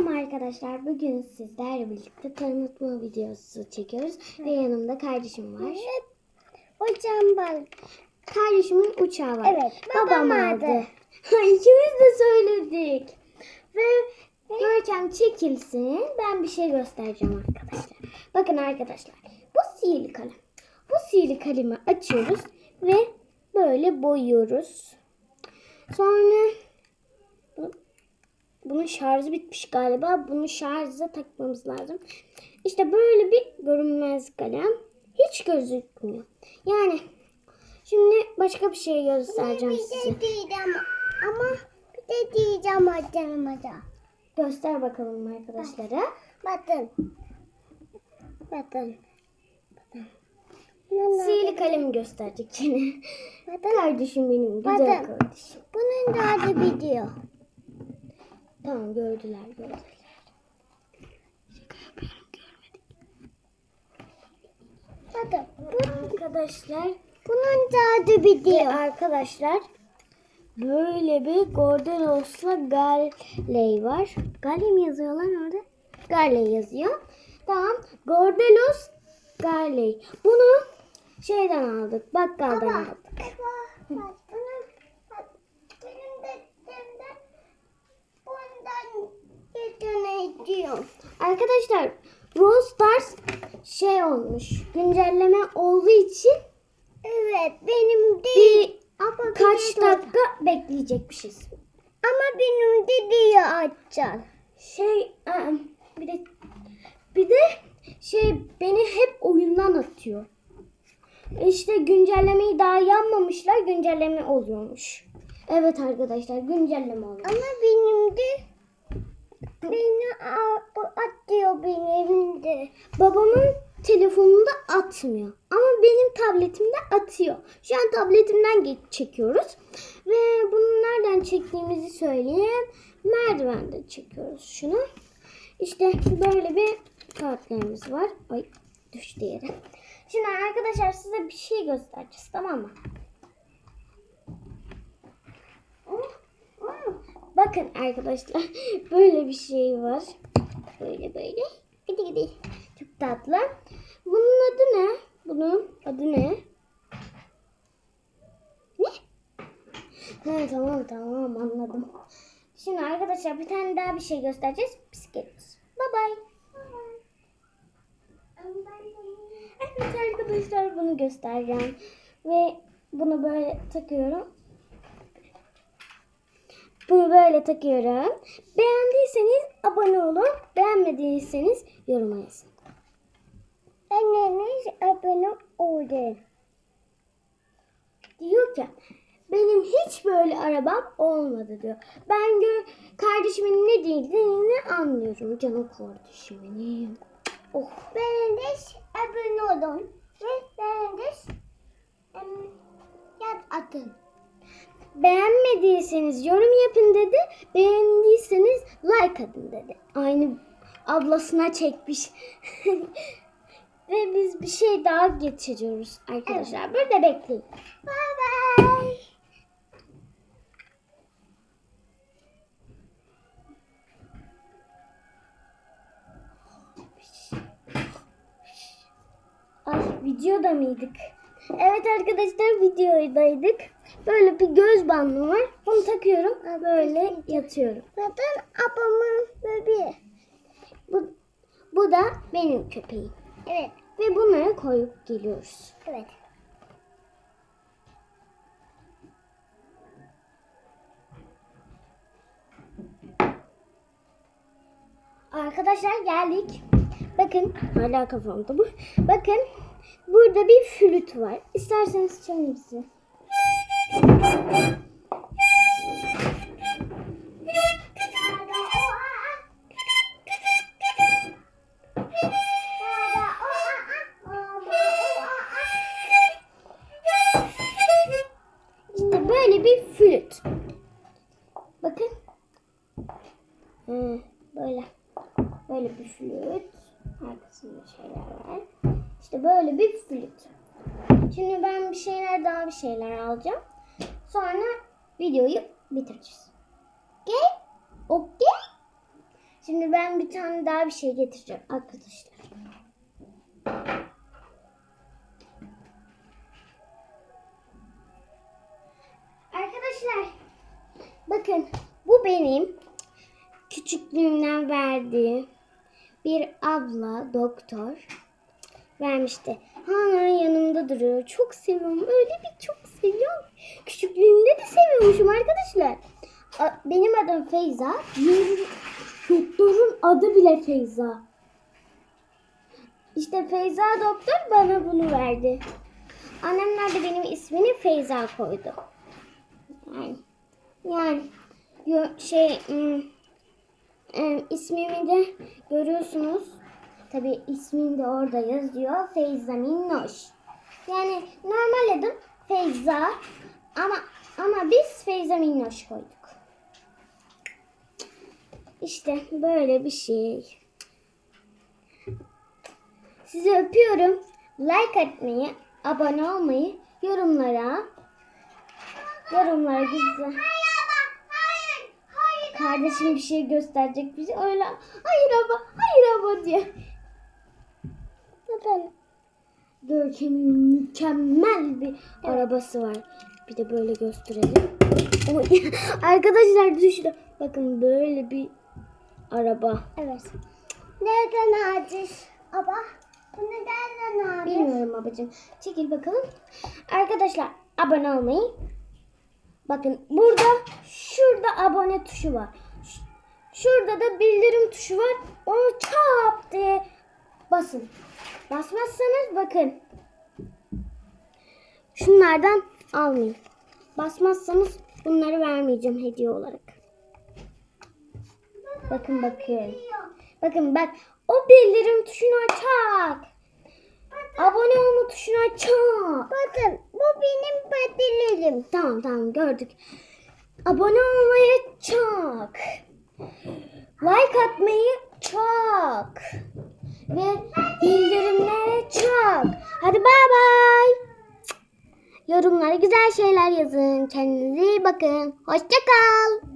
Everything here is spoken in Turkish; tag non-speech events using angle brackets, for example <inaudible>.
Merhaba arkadaşlar. Bugün sizlerle birlikte tanıtma videosu çekiyoruz. Ve yanımda kardeşim var. Hocam bak. Kardeşimin uçağı var. Evet, Babam babam aldı. <laughs> aldı. İkimiz de söyledik. Ve Görkem çekilsin. Ben bir şey göstereceğim arkadaşlar. Bakın arkadaşlar. Bu sihirli kalem. Bu sihirli kalemi açıyoruz ve böyle boyuyoruz. Sonra bunun şarjı bitmiş galiba. Bunu şarja takmamız lazım. İşte böyle bir görünmez kalem. Hiç gözükmüyor. Yani şimdi başka bir şey göstereceğim Bir size. de diyeceğim ama bir de diyeceğim hocam da. Göster bakalım arkadaşlara. Bakın. Bakın. Sihirli kalemi gösterecek yine. Bakın. Kardeşim benim güzel Bakın. kardeşim. Bunun da adı video. Tamam gördüler gördüler. Bakın. Arkadaşlar Bunun da adı ve video. arkadaşlar böyle bir Gordelos'la Galley var. Galley mi yazıyor lan orada? Galley yazıyor. Tamam. Gordelos Galley. Bunu şeyden aldık. Bakkaldan Baba. aldık. Baba, bak, bunun- bak, benim dedemden bundan yeteneğim. Arkadaşlar Brawl Stars şey olmuş. Güncelleme olduğu için Evet benim değil. bir Ama kaç benim- dakika bekleyecekmişiz. Ama benim dediği açacaksın. Şey bir de bir de şey beni hep oyundan atıyor. İşte güncellemeyi daha yapmamışlar. Güncelleme oluyormuş. Evet arkadaşlar güncelleme oluyor. Ama benim de beni atıyor benim de. Babamın telefonunda atmıyor. Ama benim tabletimde atıyor. Şu an tabletimden çekiyoruz. Ve bunu nereden çektiğimizi söyleyeyim. Merdivende çekiyoruz şunu. İşte böyle bir kağıtlarımız var. Ay düştü yere. Şimdi arkadaşlar size bir şey göstereceğiz tamam mı? Bakın arkadaşlar <laughs> böyle bir şey var. Böyle böyle. Gidi gidi. Çok tatlı. Bunun adı ne? Bunun adı ne? Ne? Ha, tamam tamam anladım. Şimdi arkadaşlar bir tane daha bir şey göstereceğiz. Biz geliyoruz. Bye bye. Evet arkadaşlar bunu göstereceğim. Ve bunu böyle takıyorum. Bunu böyle takıyorum. Beğendiyseniz abone olun. Beğenmediyseniz yoruma yazın. Anneniz abone oldu. Diyor ki benim hiç böyle arabam olmadı diyor. Ben gö kardeşimin ne dediğini anlıyorum. Canım kardeşim benim. Oh. De abone olun. Ve benim de yaz atın. Beğenmediyseniz yorum yapın dedi. Beğendiyseniz like atın dedi. Aynı ablasına çekmiş. <laughs> Ve biz bir şey daha getiriyoruz arkadaşlar. Burada bekleyin. Bye bye. Ay videoda mıydık? Evet arkadaşlar videodaydık. Böyle bir göz bandı var. Bunu takıyorum. Böyle yatıyorum. Zaten abamın bebeği. Bu, bu da benim köpeğim. Evet. Ve bunları koyup geliyoruz. Evet. Arkadaşlar geldik. Bakın hala kafamda bu. Bakın burada bir flüt var. İsterseniz çalayım size. Böyle. Böyle bir flüt. Arkasında şeyler var. İşte böyle bir flüt. Şimdi ben bir şeyler daha bir şeyler alacağım. Sonra videoyu bitireceğiz. Okey? Okey? Şimdi ben bir tane daha bir şey getireceğim arkadaşlar. Arkadaşlar bakın bu benim küçüklüğümden verdiğim bir abla doktor vermişti. Hala yanımda duruyor. Çok seviyorum. Öyle bir çok seviyorum. Küçüklüğümde de seviyormuşum arkadaşlar. Benim adım Feyza. Doktorun adı bile Feyza. İşte Feyza doktor bana bunu verdi. Annemler de benim ismini Feyza koydu. Yani, yani şey hmm, em, ismimi de görüyorsunuz. Tabi ismim de orada yazıyor. Feyza Minnoş. Yani normal adım Feyza ama ama biz Feyza Minnoş koyduk. İşte böyle bir şey. Sizi öpüyorum. Like atmayı, abone olmayı, yorumlara yorumlara güzel. Kardeşim bir şey gösterecek bize. Öyle hayır ama hayır ama diye. Efendim. Görkem'in mükemmel bir arabası var. Bir de böyle gösterelim. Oy. <laughs> Arkadaşlar düştü. Bakın böyle bir araba. Evet. Nereden aldın? Baba, bunu nereden aldın? Bilmiyorum babacığım. Çekil bakalım. Arkadaşlar abone olmayı. Bakın burada şurada abone tuşu var. Şurada da bildirim tuşu var. Onu çap diye basın. Basmazsanız bakın. Şunlardan almayın. Basmazsanız bunları vermeyeceğim hediye olarak. Bakın bakıyorum. Bakın bak o bildirim tuşunu açak. Abone olma tuşunu açak. Bakın, bu benim patilerim. Tamam tamam gördük. Abone olmayı çok. Like atmayı çok. Ve bildirimleri çok. Hadi bay bay. Yorumlara güzel şeyler yazın. Kendinize iyi bakın. Hoşça kal.